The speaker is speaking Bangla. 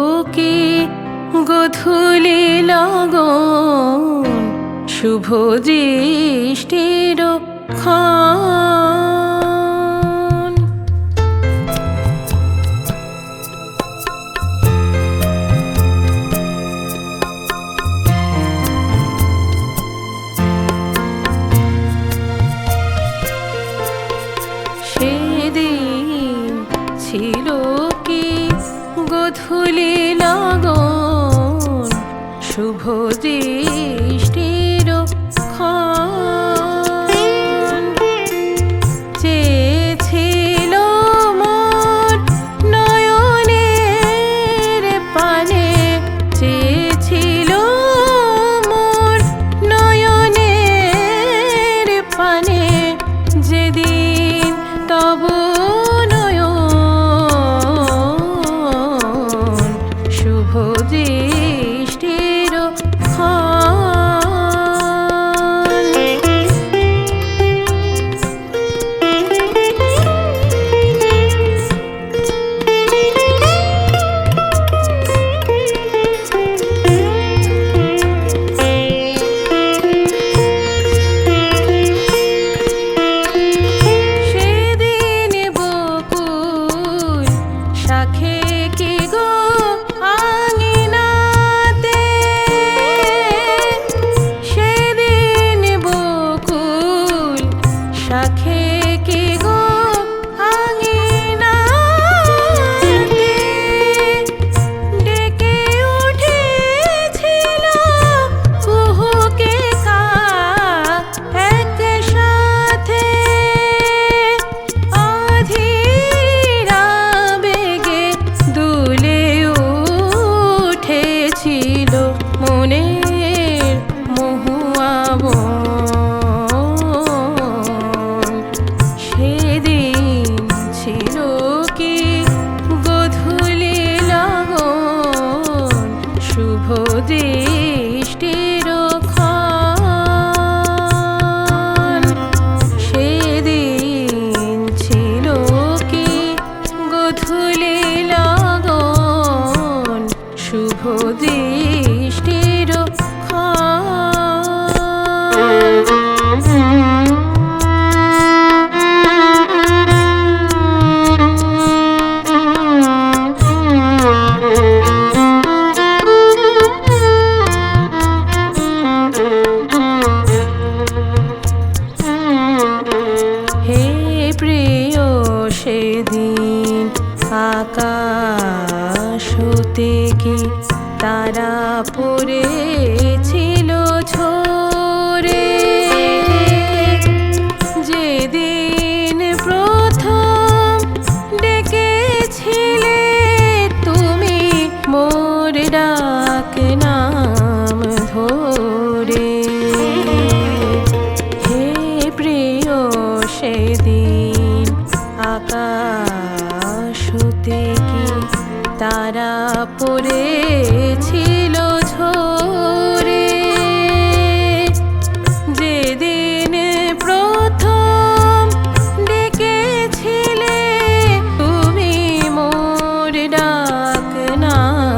বুকে গধুলি লগন শুভ দৃষ্টির ক্ষণ খুলি গো শুভ দিন। চিরকে গধুলি লাগন শুভ দিন। আকাশ কি তারা পড়েছে? না